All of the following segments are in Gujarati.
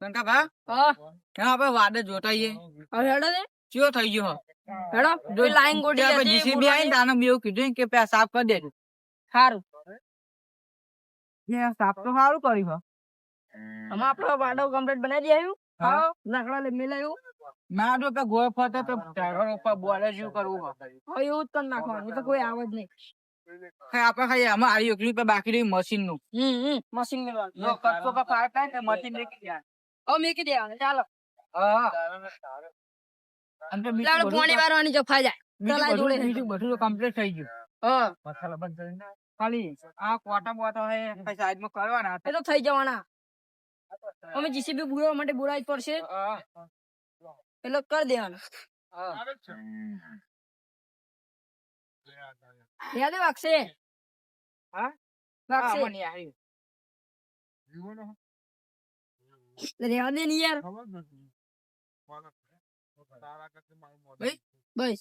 ભા હા. આપણે વાડે જોટાઈએ હેડો ને. ચિયો થઈ ગયો હેડો જો લાઈન ગોડી હતી, જીસીબી આવીને તાને એવું કીધું કે પે સાફ કરી દેજો. સારું ને સાફ તો સારું કરી હો. અમે આપણો વાડો કમ્પ્લીટ બનાવી દે આવ્યું હા. લાકડા લે મેલાયું ના જો પે ગોળ ફતે તો ટાયર ઉપર બોલે શું કરવું હા. એવું જ કરી નાખવાનું તો કોઈ આવે જ નહીં. આપડે આપણે આમાં આરી એકલી બાકી રહ્યું મશીનનું. મશીન મેળવાનું જો કચ્ચો પે થાય ને મશીન નીકળી જાય. હવે મેકી દેવાનું ચાલો. હા. અને તો બીજું લાડો બધું પોણી વારવાની જો જાય. બીજું તલાઈ બધું- જોડે. બીજું બધું તો કમ્પ્લીટ થઈ ગયું. હા. મસાલા બંધ કરીને ખાલી આ કોટા બોટા હે સાઈડમાં કરવાના એ તો થઈ જવાના. અમે જીસીબી બુરવા માટે બોલાવી પડશે. હા, એટલે કરી દેવાનું. હા. યાદ વાગશે હા? વાગશે રહેવા દે ને યાર બસ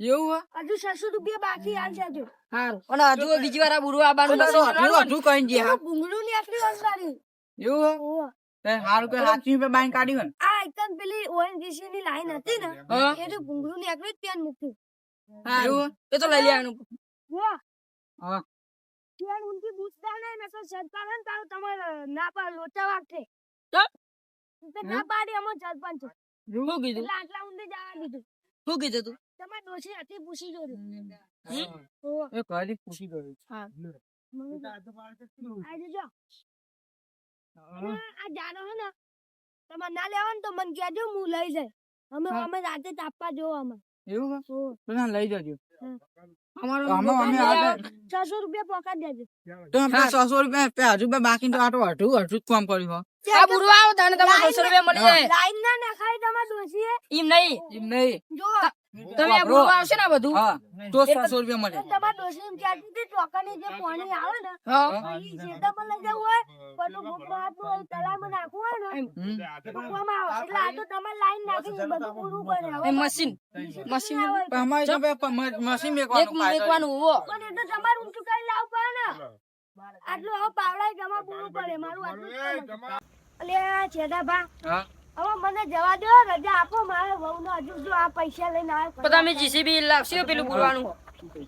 એવું રૂપિયા હારું કે હાથની પે બાંધી કાઢ્યું આ એકદમ પેલી ઓએનજીસી ની લાઈન હતી ને એ તો ભૂંગળું ની આટલી જ ત્યાં મૂક્યું એવું? એ તો લઈ લેવાનું. હા. નહીં ને તો સરપંચ ને તારું તમારે ના પાડ લોચા વાગશે. તો? ના પાડી અમે સરપંચ છે. કીધું? એટલે આટલા ઊંધી જવા દીધું. શું કીધું તું? તમારે ડોશી હતી પૂછી જોજો. એ ઘરે પૂછી ગયું. મને આજે જો આ જાનો હે ને તમારે ના લેવા ને તો મને કહેજો હું લઈ જાય અમે. અમે રાતે તાપવા જોવો અમે એવું હે? ઓહો. તો ના લઈ જજો. છસો રૂપિયા પોકાત દેજો. તો છસો રૂપિયા હજુ બે બાકી તો આટલું અઢું અઢું જ કામ કર્યું આ બુરવા આવો તાને તમારે છસો રૂપિયા મળી જાય. લાઈન ના નાખાય તમારે ડોશીએ એમ નહીં. એમ નહીં. જો તમે આ આવશે ને બધું? તો છસો રૂપિયા મળે. તમારે ડોશી એમ કહેતી ચોકાની જે પાણી આવે ને હા. ઈ ખેતરમાં લઈ જવું હોય પછી ગોપરો તો તળાવમાં નાખવું હોય ને હમ. આવે. એટલે આ તો તમારે લાઈન નાખી બધું પૂરું કરે. એ હવે મશીન. મશીન. પણ અમારે તો બે મશીન મેકવાનું. મેકવાનું હોવો પણ એ તો તમારું ઊંચું કરી લાવ પડે ને. આટલું હવે પાવડાય જમા પૂરું પડે. મારું આટલું અલ્યા છેડા ભા. હા. હવે મને જવા દો રજા આપો મારે વહુને હજુ જો આ પૈસા લઈને આવે તો તમે જીસીબી લાવશો પેલું બુરવાનું?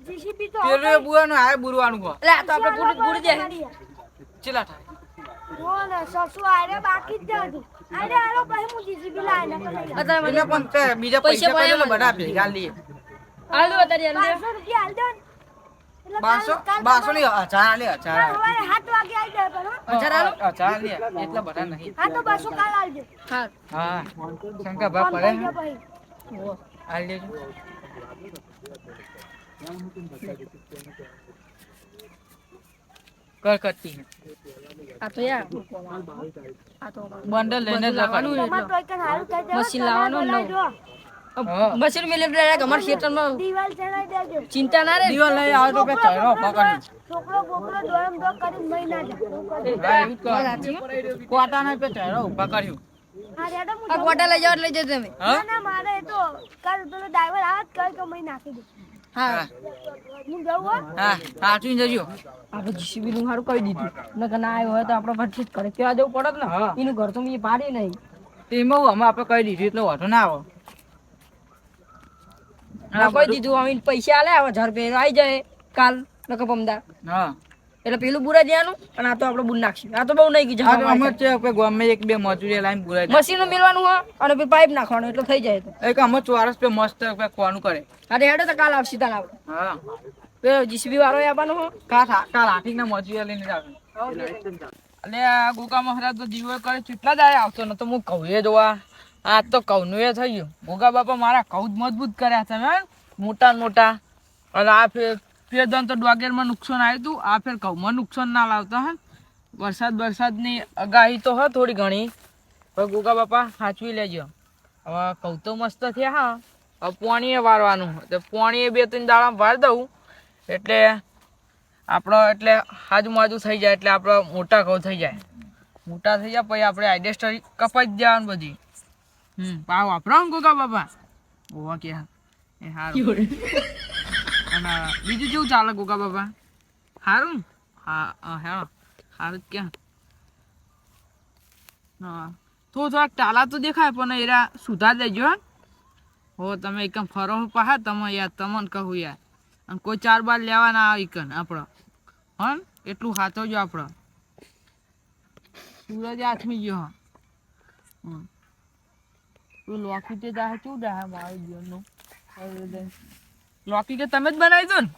જીસીબી તો પેલું બુરવાનું હો એટલે આ તો આપણે પૂરું પૂરી જાય. ચેલા થાય? જો સસુ આરે બાકી જ છે આરે આરો પછી હું જીસીબી લાવીને લઈ આવું. અત્યારે એટલે પણ બીજા પૈસા પૈસા પડે બધા ભેગા લઈએ. હાલો અત્યારે હાલ દે. પાંચસો રૂપિયા હાલ દો ને. એટલે બારસો બારસો ની હજાર આલે હજાર કાલ આલે. સવારે સાત વાગે આવી જાય પણ હજાર આલો? હજાર આલે એટલા બધા નહીં હા તો બસો કાલ આવજો હા હા શંકર ભા પડે કરી હે? દો પછી આલી લેજો કર કરતી આ તો યાર આ તો બંડલ લઈને જ લાવવાનું રખડ. તમારે તો એક હારું થઈ જાય. મશીન લાવવાનું નવું. બોલાવજો. મિલે મશીન અમાર અમારા ખેતરમાં દીવાલ ચડાઈ દેજો. ચિંતા ના રે. દીવાલ લઈ આવે તો પે ચહેરો પકડી. છોકરો બોકરો દોડમ દોડ કરી? મહી ના જ કરવાનું. કોટાના પે રેડો હું આ કોટા લઈ જાવ લઈ જજો તમે. ના ના મારે તો કાલ પેલો ડ્રાઈવર આવે જ કે મહી નાખી દે. હા. હા. હું જઉં હો? હા સાચવીને જજો. આપણે જીસીબી નું સારું કહી દીધું. નકર ના આવ્યો હોય તો આપણે પછી જ કરે. કેવા જવું પડત ને. એનું ઘર તો મેં પાડી નહીં. એમાં અમે આપણે કહી દીધું એટલે વાંધો ના આવે. કહી દીધું અમે પૈસા આલે હવે હજાર રૂપિયા આવી જાય કાલ નકર પમદા. હા. એટલે પેલું બુરા દેવાનું અને આ તો આપણે બુન નાખશું. આ તો બહુ નહીં હા અમે છે કે ગમે એક બે મજૂરી લાઈન બુરા મશીનો મેળવાનું હોય અને પછી પાઇપ નાખવાનું એટલે થઈ જાય તો. એક અમે ચોરસ પે મસ્ત ખવાનું કરે. અરે હેડો તો કાલ આવશે તાર આપણે હા. પેલો જીસીબી વાળો આવવાનો હો. કાલ કાલ આઠીક ના મજૂરી લઈને જ આવે. એટલે આ ગોકા મહારાજ તો જીવો કરે કેટલા જાય આવતો આવતો તો હું કહું એ જોવા. આ તો કૌનું એ થઈ ગયું. ગોગા બાપા મારા કૌ મજબૂત કર્યા તમે મોટા મોટા. અને આ ફેર ફેર દન તો ડોગેરમાં નુકસાન આવ્યું હતું આ ફેર કૌમાં નુકસાન ના લાવતા, હે? વરસાદ વરસાદની આગાહી તો હ થોડી ઘણી. પણ ગોગા બાપા સાચવી લેજો. હવે કૌ તો મસ્ત થયા, હા. હવે પોણીએ વારવાનું. તો પોણીએ બે ત્રણ દાડા વાર દઉં. એટલે આપણો એટલે આજુબાજુ થઈ જાય, એટલે આપણો મોટા ઘઉં થઈ જાય. મોટા થઈ જાય, પછી આપણે આઈડેસ્ટરી કપાઈ જ જવાનું બધી. હમ. પાવ વાપરો ગોગા બાપા. ઓવા કે એ હારું. અને બીજું કેવું ચાલે ગોગા બાપા? સારું હા હા. હેડો સારું ક્યાં હા થોડું થોડાક ટાલા તો દેખાય પણ એરા સુધાર દેજો હે. હો તમે એકમ ફરો પાહા તમે યાર તમને કહું યાર. અને કોઈ ચાર બાર લેવા ના આવે એકન આપણો હન એટલું સાચવજો આપણો સૂરજ આથમી ગયો હં. તું લોકી તે દાહે શું દાહે મારું જીવનનું લોકી કે તમે જ બનાવી દો ને?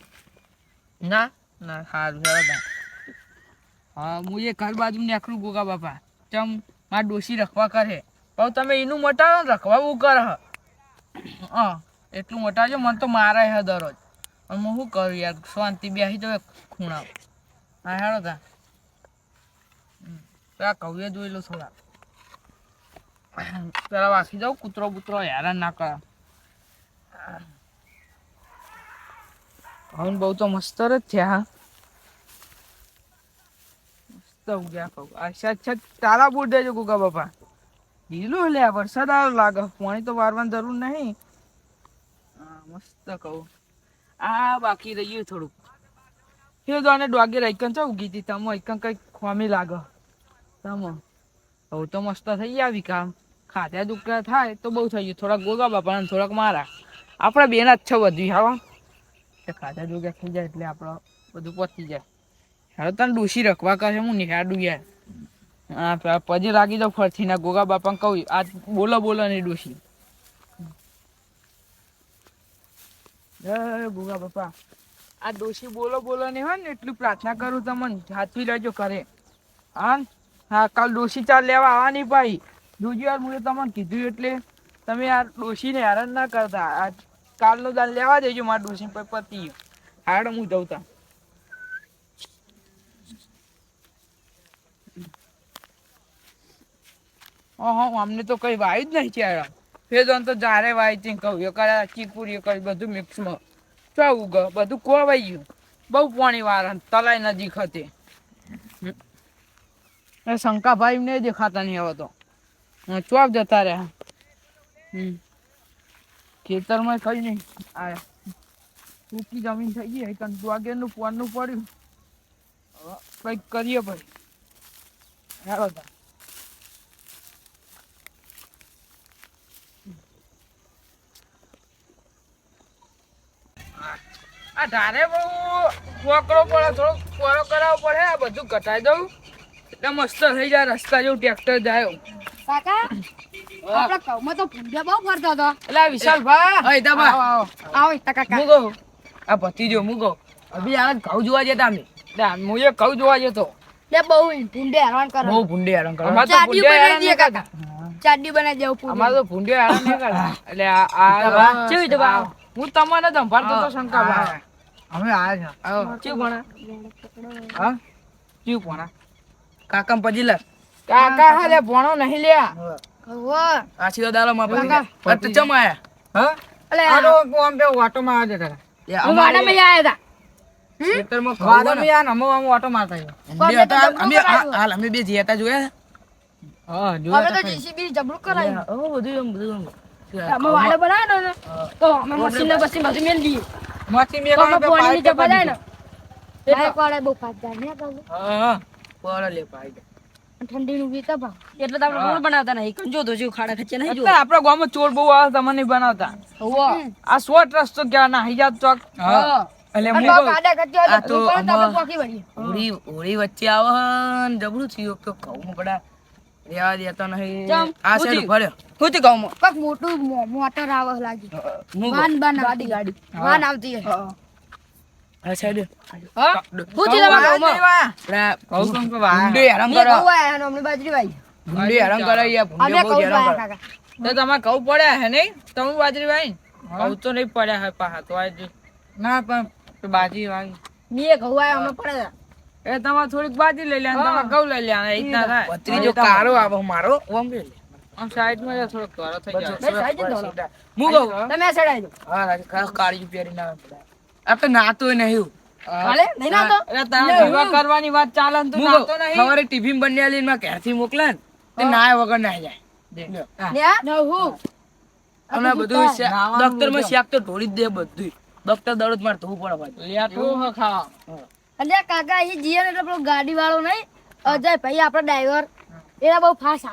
ના ના સારું સારું હા હું એ ઘર બાજુ નીકળું ગોગા બાપા. ચમ મારા ડોશી રખવા કરે. પણ તમે એનું મટાડો ને રખવા બહુ કરે હ. એટલું મટાડજો મને તો મારે હે દરરોજ. અને હું શું કરું યાર શાંતિ બેસી તો ખૂણા હા હેડો તા. પેલા કવિએ જોઈ લો થોડા પેલા વાંચી જાઉં, કૂતરો બૂતરો હેરાન ના કરે હવે બહુ તો મસ્ત જ થયા મસ્ત ઉગ્યા કહું. અચ્છા અચ્છા તારા બૂટ દેજો ગુગા બાપા. ઢીલું લે વરસાદ આવે લાગે. પાણી તો વારવાની જરૂર નહીં. મસ્ત કહું. આ બાકી રહ્યું થોડુંક. હે તો આને ડોગે રાઈકન ચા ઉગી હતી. તમે એકન કઈ ખોમી લાગે. તમો. હવે તો મસ્ત થઈ ગયા કામ. ખાધ્યા દુકડા થાય તો બહુ થઈ ગયું. થોડાક ગોગા બાપા અને થોડાક મારા. આપણે બેના જ છ બધું હા તે ખાધા દુગા થઈ જાય એટલે આપણો બધું પતી જાય. હવે તને ડૂસી રખવા કરે હું નિહાડું યાર. હા પછી લાગી જાઉં ફરથી, ના ગોગા બાપાને કહું. આ બોલો બોલો ને ડૂસી ગોગા બાપા. આ ડોશી બોલો બોલો ને હોય ને, એટલી પ્રાર્થના કરું તમને. હાથવી લેજો કરે હા હા, કાલ ડોશી ચાલ લેવા આવવાની ભાઈ. જોજો યાર મુજબ તમને કીધું એટલે તમે યાર ડોશીને હેરાન ના કરતા. આ કાલનો દાન લેવા દેજો મારા ડોશી પર પતિ. હાડ હું જવતા ઓહો, અમને તો કઈ વાયુ જ નહીં ચાર ફેર તો જારે વાય છે કહું, એ કરે ચીકુરી કરી, બધું મિક્સમાં ચાવું ઉગ બધું કોવાઈ ગયું. બહુ પાણી વાળા તલાઈ નજીક હતી. શંકાભાઈ ને દેખાતા નહીં હવે તો. ચોક જતા રહ્યા હમ. ખેતરમાં કઈ નહીં આ સૂકી જમીન થઈ ગઈ કંદુ આગળનું પોરનું પડ્યું. હવે કંઈક કરીએ ભાઈ હેરો તા. આ ધારે બહુ વકરો પડે થોડો કોરો કરાવવો પડે, આ બધું ઘટાઈ દઉં. એટલે મસ્ત થઈ જાય, રસ્તા જેવું ટ્રેક્ટર જાય. કાકા આપણા કઉમાં તો ભૂંડિયા બહુ ફરતો હતો. એટલે આ વિશાલભાઈ અય તાબા. આવો, આવો. આવો કાકા. પછી કહું? આ ભતીજો હું અભી આ ઘઉં જોવા જતા અમે. એટલે આ હું જોવા જતો. લે બહુ ભૂંડે હેરાન કરે. બહુ ભૂંડે હેરાન કરો. અમારે તો ચાટી હેરાન બનાવી દઈએ નહીં કરતા. કાકા. ચાડી બનાવી દેવું પૂરી અમારે તો ભૂંડિયા હેરાન નહીં કરતા. એટલે આ આ બા, કેવી હું તમને જ સંભાળતો તો શંકાભાઈ અમે આયા છે આવો. ચેવું હા? ચેવું ભણે? કાકા પજીલા કાકા હાલે ભણો નહીં લ્યા. હવે. આશીર્વાદ આલો માં કાકા. અત ચમ આયા? હા? અલે આનો તો આમ બે વાટો માં આવજે તારા હું વાડામાં આયા હતા ખેતરમાં વાડો માં આ નમો આમ વાટો મારતા અમે અમે હતા અમે હાલ અમે બે જીતા જોયા. હા અમે તો જીસીબી જબરું કરાય. ઓ બધું એમ બધું અમે વાડો બનાવ્યો ને તો અમે મશીન ને બસી બધું મેલ દઈએ માથી મેં તો પાણી પાઇપ ને. બાઈક વાળા બહુ જાય ને હા હા. પોળા લે પાઈ ઠંડી નું વીતા ભાવ. એટલે તો આપણે રોડ બનાવતા નહીં. કંજો તો જેવું ખાડા ખચ્ચે નહીં અત્યારે આપણા ગામમાં ચોર બહુ આવે તમને નહીં બનાવતા. આ શોર્ટ રસ્તો ક્યાં ના હઈ ચોક. એટલે હું બહુ કહું, કાડા કરતી હોય આ તો તો ભૂલ પડે તો આપણે આમાં- પોકી વળીએ. હોળી હોળી વચ્ચે આવે ને જબરું થયું. તો ઘઉં પડા રેવા દેતો નહીં. આ સાઈડ થયું? હું તે કહું કોક મોટું મોટર આવે લાગી. વાન બાન ગાડી ગાડી. વાન આવતી હે. આ સાઈડ હા હું તે તમારા ગામમાં આપડા ભૂંડે હેરાન મેં કરો અને અમને બાજરી વાઈ ભૂંડે હેરાન કરે યાર અમે બહુ આયા કરે કાકા તો તમારે કઉ પડ્યા હે નહીં તમે બાજરી ભાઈ કઉ તો નહીં પડ્યા હે પાછા તો આજે ના પણ બાજી વાવી બે કહું આયા અમે પડ્યા એ તમારે થોડીક બાજી લઈ લ્યા તમારે ઘઉં લઈ લ્યા એ રીતના થાય ભત્રીજો કારો આવો મારો ઓમ રે આમ સાઈડમાં થોડો કારો થઈ જાય. હું તમે સડાઈ દો હા કાળી પેરી ના આપણે નાતો નહીં હાલે? નહીં ના તો એટલે કરવાની વાત ચાલે તું નાતો નહીં? સવારે ટિફિન બની આલી માં ઘેરથી મોકલે ને તે નાય વગર ના જાય. લ્યા. ન હું. અને બધું માં શાક તો ઢોળી જ દે બધું ડોક્ટર દરરોજ મારે ધોવું પડે અલ્યા કાકા અહીં જીએ ને પેલો ગાડી વાળો નહીં. અજય ભાઈ આપણો ડ્રાઈવર. એના બહુ ફાસ્ટ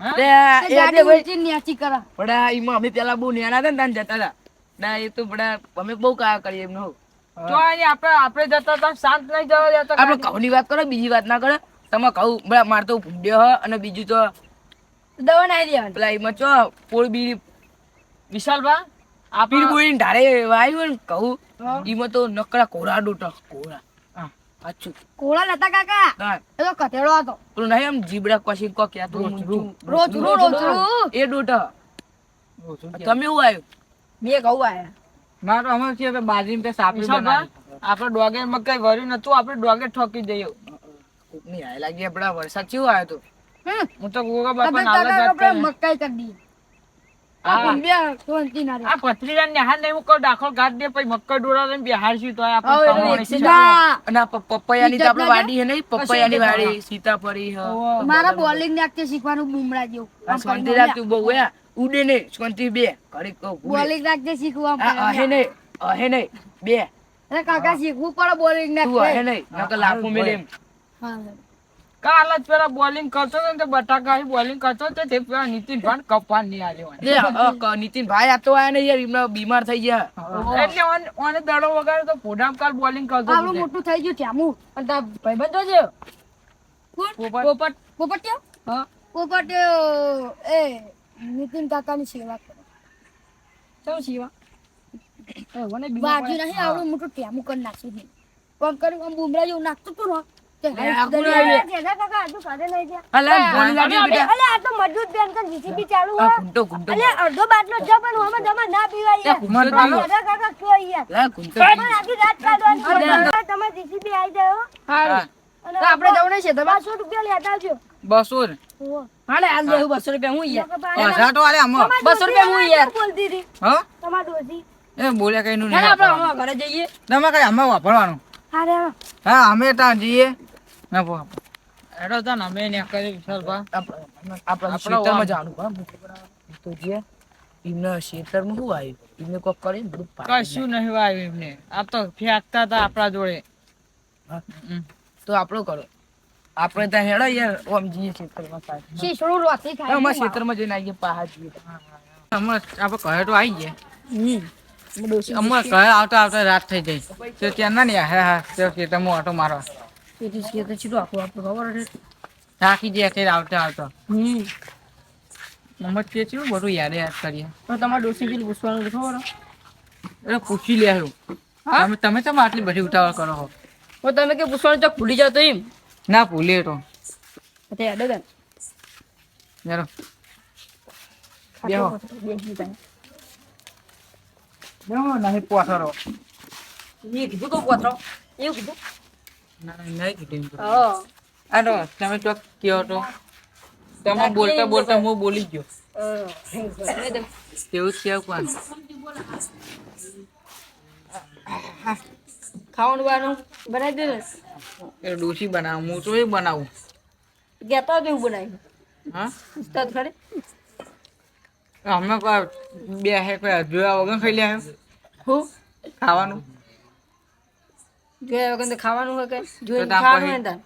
એ ગાડી તે ન્યાચી કરે પણ આ અમે પેલા બહુ નેના હતા ને જતા હતા. ના એ તો બધા અમે બહુ કાયા કરીએ એમનો. જો અહીંયા આપણે આપણે જતા હતા શાંત નહીં જવા દેતા આપણે ઘઉંની વાત કરો બીજી વાત ના કરો. તમે કહું બધા માર તો ભૂંડ્યો હ અને બીજું તો દવા નાખી દેવાનું. પેલા એમાં ચો પોળ બીડી. વિશાલભા પીર આપણે બોડીને ઢારે આવ્યું ને કહું એમાં તો નકરા કોરા ડોટા કોરા સાચું. કોળા નતા કાકા? એ તો કથેડો હતો. પેલું નહીં આમ જીબડા કોશી કો ક્યાં તું રોચરું રોચરું એ ડોટા. તમે હું આવ્યું? મેં કહું આયા મારો અમે છે તો બાજરી તે સાપરી બનાવી. આપણે ડોગે મકાઈ વર્યું નતું આપણે ડોગે ઠોકી દઈએ. ની આય લાગી આપડા વરસાદ કેવો આવ્યો તો? હું તો ગોગા બાપા નાલે જાત આપણે મકાઈ કરી દી આ ભૂંડિયા શાંતિ ના આ પથરીના નેહાર નહીં હું કહું દાખલ ગાઢ દે પછી મક્કઈ ડોળા લઈને બિહારશું તોય આપણે કમાણી છે. અને આ પ- પપૈયાની તો આપણે વાડી નહીં? પપૈયાની ઇજ્જત વાડી સીતાફળી હ. મારા બોલિંગ ને આખતે શીખવાનું બુમડા જેવું બહુ હે. ઉડે નહીં શાંતિ બે. ઘડી બોલિંગ રાખજે શીખવા અહે નહીં અહે નહીં બે. અરે કાકા શીખવું પડે બોલિંગ તું અહે નહીં નકર લાખો મેલે હા કાલ જ પેલા બોલિંગ કરતો હતો ને તે બટાકા બોલિંગ કરતો હતો તે પેલા નીતિન ભાઈ કપાન નહીં આવ્યો નીતિન ભાઈ આ તો આયા ને યાર એમના બીમાર થઈ ગયા. એટલે ઓને દડો વગાડ્યો તો પોડામ કાલ બોલિંગ કરતો આપણું મોટું થઈ ગયું ઠેમું પણ તા ભાઈબંધો છે? પોપટ. પોપટ. પોપટિયો હા. પોપટિયો એ નીતિન કાકાની સેવા કરો મને બીમાર બાજુ નહીં આવડું મોટું ટેમું કરી નાખ્યું છે કોમ કર્યું આમ બુમરા જેવું નાખતું તું ને તે લે, આખું દરિયા નહીં. જેઠા કાકા હજુ ઘરે નહીં ગયા. અલે બોલી લાગી બેટા અલે આ તો મજબૂત બેન કર જીસીબી ચાલુ આ હોય ઘૂંટો ઘૂંટો અલે અડધો બાટલો છે પણ હવે તમે ના પીવાય યાર મન પાલો. જેઠા કાકા કયો યાર લે ઘૂંટો તમારે આખી રાત કાઢવાની તમે જીસીબી જાય હારું અને તો આપણે જવું છે તમારે સો રૂપિયા લેતા આવજો બસો હાલે હાલ દેવું બસો રૂપિયા હું યાર. પૈસા તો આલે આમાં. બસો રૂપિયા હું યાર. બોલતી હતી હા? તમારી ડોશી. એ બોલ્યા કઈ નું નહીં. આપણે ઘરે જઈએ. તમે કઈ અમે વાપરવાનું? હારે હા. હા અમે ત્યાં જઈએ. ના પો એડો તા ને અમે ત્યાં કરી આપણે આપણો ખેતરમાં આમ. તો જે એમના ખેતરમાં શું આવ્યું? એમને કોક કરીને બધું કશું નહીં વાવ્યું એમને. આ તો ફેંકતા હતા આપણા જોડે. હમ. તો આપણો કરો. આપણે ત્યાં હેડો યાર ઓમ જઈએ ખેતરમાં. શીશડું રોતી થાય અમારા ખેતરમાં જઈને આવીએ પાહા જઈએ અમે આપણે કહે તો આવી ગયા અમે કહે આવતા આવતા રાત થઈ જાય. તો ત્યાં ના નહીં હા હા તો ખેતરમાં ઓટો મારો એ તો છે તો ચીટું આખું આપણે ખબર છે થાકી દે તે આવતા આવતા. હમ. મમ્મદ કે છે બધું યાદ યાદ કરીએ. તો તમારે ડોસી જેટલું પૂછવાનું ખબર? એટલે પૂછી લે તમે તમે તમે આટલી બધી ઉતાવળ કરો હો તમે કે પૂછવાનું તો ભૂલી જાવ તો એમ. ના ભૂલે તો તે હેડો જરો. ખાટલો પથરો, બે બેહો નહીં પોસરો એ કીધું કહું પથરો? એવું કીધું? નહીં કીધું હા. આ તમે તો કયો તો. તમે બોલતા બોલતા હું બોલી ગયો. તેવું કેવું કોણ? ખાવાનું બાનું બનાવી દે એ ડોસી બનાવું હું તો એ બનાવું. કહેતા એવું બનાવી હા? તો ખરી. અમે કોઈ બે હે કોઈ જોયા વગર ખાઈ લે હું? ખાવાનું? જોયા વગર તો ખાવાનું હોય કે જોઈ ખાવાનું હોય તાર.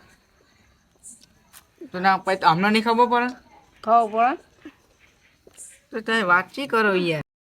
તો ના પછી અમને નહીં ખબર પડે? ખાવું પડે. તો તમે વાતચીત કરો યાર?